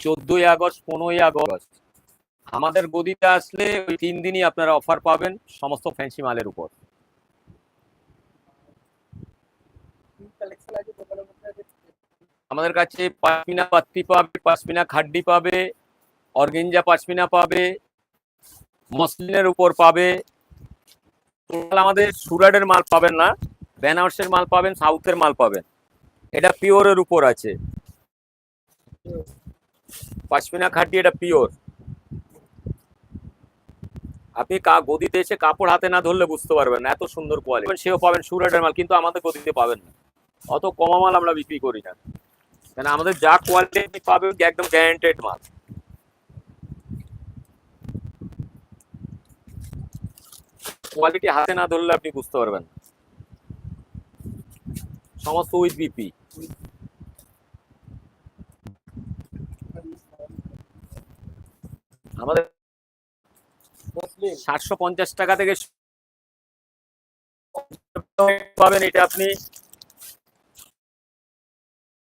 চোদ্দই আগস্ট, পনেরোই আগস্ট। আমাদের গদিতে আসলে ওই তিন দিনই আপনারা অফার পাবেন সমস্ত ফ্যান্সি মালের উপর। আমাদের কাছে পাশমিনা পাত্তি পাবে পাশমিনা খাড্ডি পাবে, অর্গেঞ্জা পাশমিনা পাবে, মসলিনের উপর পাবে। আমাদের সুরাটের মাল পাবেন না, বেনারসের মাল পাবেন সাউথের মাল পাবেন। এটা পিওরের উপর আছে। পাশমিনা খাড্ডি এটা পিওর। আপনি কা, গদিতে এসে কাপড় হাতে না ধরলে বুঝতে পারবেন না, এত সুন্দর কোয়ালিটি সেও পাবেন সুরাটের মাল, কিন্তু আমাদের গদিতে পাবেন না। অত কমা মাল আমরা বিক্রি করি না। কেন, আমাদের যা কোয়ালিটি পাবেন একদম গ্যারান্টেড মাল। কোয়ালিটি হাতে না ধরলে আপনি বুঝতে পারবেন সমস্ত উইথ বিপি আমাদের সাতশো পঞ্চাশ টাকা থেকে পাবেন, এটা আপনি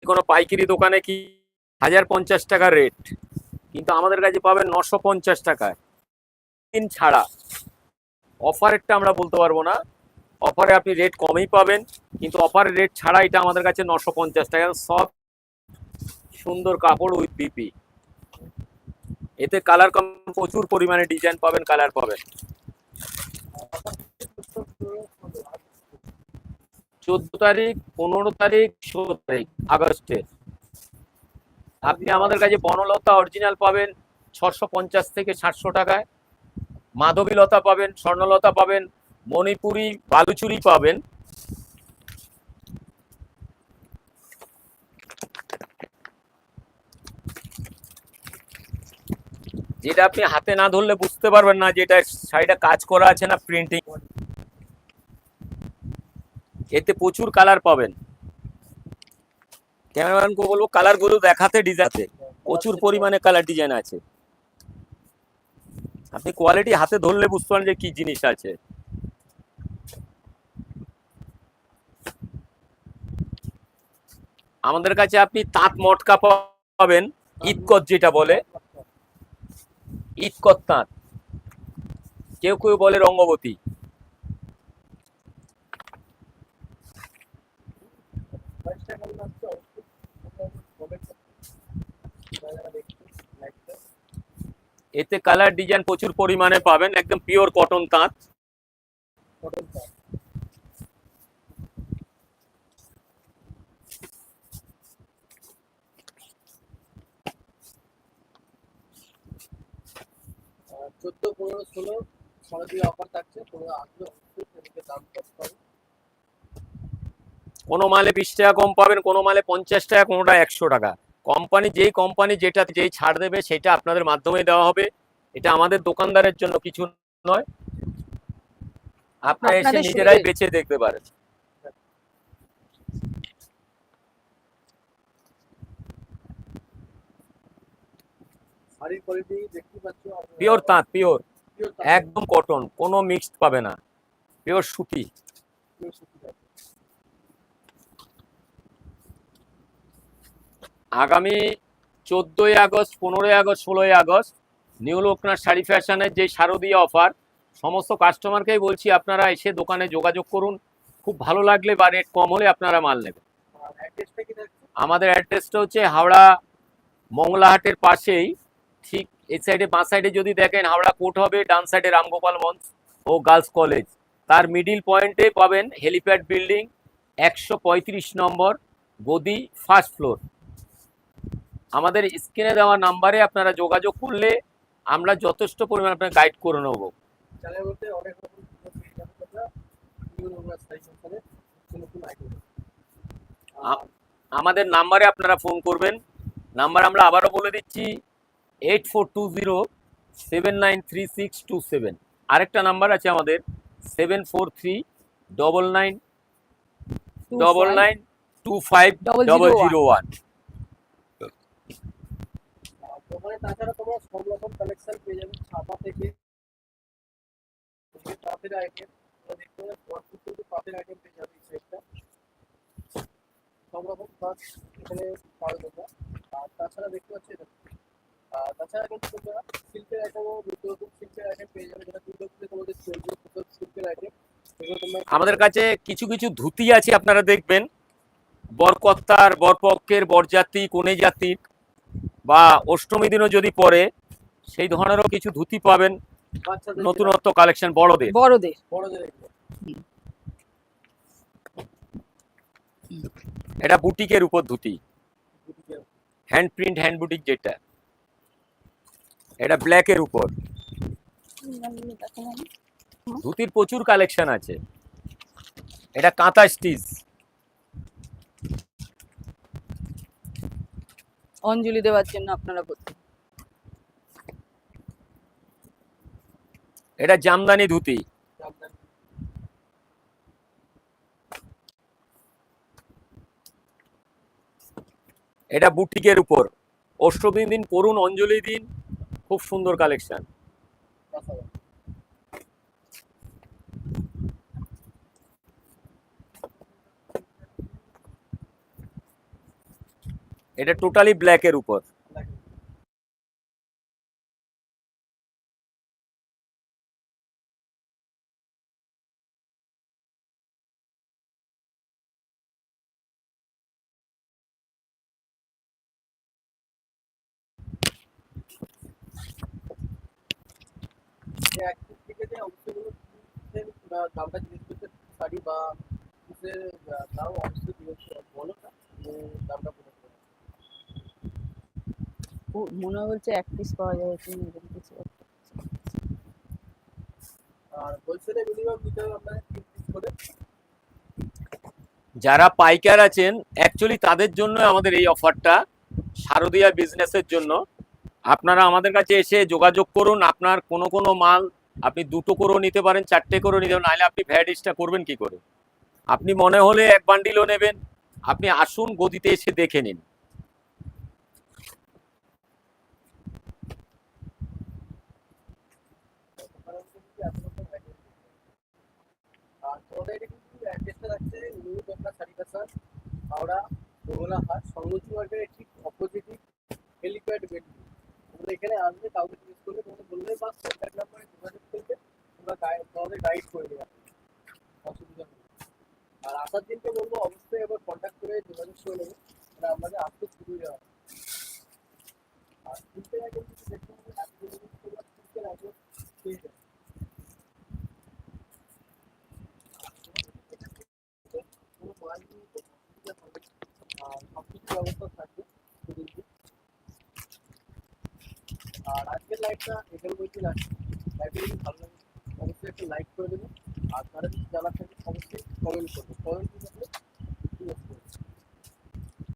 কোনো পাইকারি দোকানে কি হাজার পঞ্চাশ টাকা রেট কিন্তু আমাদের কাছে পাবেন নশো পঞ্চাশ টাকায়। দিন ছাড়া। অফারেরটা আমরা বলতে পারব না। অফারে আপনি রেট কমই পাবেন, কিন্তু অফারের রেট ছাড়া এটা আমাদের কাছে নশো পঞ্চাশ টাকা। সব সুন্দর কাপড় উইথ বিপি এতে কালার কম প্রচুর পরিমাণে ডিজাইন পাবেন কালার পাবেন। চোদ্দ তারিখ, পনেরো তারিখ, ষোলো তারিখ আগস্টের আপনি আমাদের কাছে বনলতা অরিজিনাল পাবেন, ছশো পঞ্চাশ থেকে সাতশো টাকায়। মাধবীলতা পাবেন, স্বর্ণলতা পাবেন মণিপুরি বালুচুরি পাবেন। যেটা আপনি হাতে না ধরলে বুঝতে পারবেন না যে এটা শাড়িটা কাজ করা আছে না প্রিন্টিং এতে প্রচুর কালার পাবেন। ক্যামেরাম্যানকে বলব কালারগুলো দেখাতে ডিজাইনতে প্রচুর পরিমাণে কালার ডিজাইন আছে। আপনি কোয়ালিটি হাতে ধরলে বুঝতে পারেন যে কি জিনিস আছে। আমাদের কাছে আপনি তাঁত মটকা পাবেন ইতকত যেটা বলে? ইতকত তাঁত? কেউ কেউ বলে রঙ্গবতী। এতে কালার ডিজাইন প্রচুর পরিমাণে পাবেন, একদম পিওর কটন তাঁত। চোদ্দ পনেরো ষোলো অফার থাকছে অবশ্যই সেদিকে দাম কম পাবে কোনো মালে বিশ টাকা কম পাবেন কোনো মালে পঞ্চাশ টাকা কোনোটা একশো টাকা। কোম্পানি যেই কোম্পানি যেটা যেই ছাড় দেবে সেটা আপনাদের মাধ্যমে দেওয়া হবে। এটা আমাদের দোকানদারের জন্য কিছু নয়। আপনারা এসে নিজেরাই। বেছে দেখতে পারেন। শাড়ির কোয়ালিটি দেখতে পাচ্ছ পিওর তাঁত পিওর একদম কটন কোনো মিক্সড পাবে না। পিওর সুতি। আগামী চোদ্দোই আগস্ট পনেরোই আগস্ট ষোলোই আগস্ট নিউ লোকনাথ শাড়ি ফ্যাশনের যে শারদীয় অফার সমস্ত কাস্টমারকেই বলছি আপনারা এসে দোকানে যোগাযোগ করুন। খুব ভালো লাগলে বা রেট কম হলে আপনারা মাল নেবেন। আমাদের অ্যাড্রেসটা হচ্ছে হাওড়া মংলাহাটের পাশেই ঠিক এই সাইডে বাঁ সাইডে যদি দেখেন হাওড়া কোর্ট হবে ডান সাইডে রামগোপাল মঞ্চ ও গার্লস কলেজ তার মিডিল পয়েন্টে পাবেন হেলিপ্যাড বিল্ডিং একশো পঁয়ত্রিশ নম্বর গদি ফার্স্ট ফ্লোর আমাদের স্ক্রিনে দেওয়া নাম্বারে আপনারা যোগাযোগ করলে আমরা যথেষ্ট পরিমাণ আপনার গাইড করে নেব। আমাদের নাম্বারে আপনারা ফোন করবেন। নাম্বার আমরা আবারও বলে দিচ্ছি eight four two zero seven nine three six two seven আরেকটা নাম্বার আছে আমাদের seven four three double nine double nine two five double zero one তাছাড়া সব রকম কালেকশন পেয়ে যাবে থেকে আইটেম দেখতে পেয়ে যাবে সব রকম আর তাছাড়া দেখতে পাচ্ছি এটা তাছাড়া কিন্তু তোমরা শিল্পের আইটেমও শিল্পের আইটেম পেয়ে যাবে। যেটা দুর্গাপুরে তোমাদের চলবে শিল্পের আইটেম আমাদের কাছে কিছু কিছু ধুতি আছে আপনারা দেখবেন। বরকর্তার বরপক্ষের বরযাত্রী কনে জাতির বা অষ্টমী দিনও যদি পরে সেই ধরনেরও কিছু ধুতি পাবেন। নতুনত্ব কালেকশন বড়দের। বড়দের। এটা বুটিকের উপর dhoti. Hand print hand boutique যেটা। এটা ব্ল্যাকের উপর। ধুতির প্রচুর কালেকশন আছে। এটা কাঁথা স্টিচ। অঞ্জলি দেওয়ার জন্য আপনারা করতে এটা জামদানি ধুতি। এটা বুটিকের উপর। অষ্টমী দিন পড়ুন অঞ্জলি দিন। খুব সুন্দর কালেকশন এটা টোটালি ব্ল্যাকের উপর লাগে যে একদিক থেকে যে অংশগুলো কিনছেন বা দামটা জিজ্ঞেস করতে শাড়ি বা পিসের দাম অবশ্যই জিজ্ঞেস বলো না যে দামটা বলে দেবো। ও, মনে হয় বলছে এক পিস পাওয়া যায় এরকম কিছু আর হোলসেলে মিনিমাম দিতে হবে আপনার তিন পিস করে। যারা পাইকার আছেন অ্যাকচুয়ালি তাদের জন্য আমাদের এই অফারটা শারদীয়া বিজনেসের জন্য। আপনারা আমাদের কাছে এসে যোগাযোগ করুন, আপনার কোনো কোনো মাল আপনি দুটো করেও নিতে পারেন, চারটে করেও নিতে পারেন, নাহলে আপনি ভ্যাট এক্সট্রা করবেন কি করে? আপনি মনে হলে এক বান্ডিলও নেবেন, আপনি আসুন গদিতে এসে দেখে নিন। কারণ ঠিক এত আর আজকের লাইভটা এখানে বলছি রাখছি লাইভটা যদি ভালো লাগে অবশ্যই একটা লাইক করে দেবেন। আর তারা যদি জানা থাকে অবশ্যই কমেন্ট করবে কমেন্ট করলে ঠিক আছে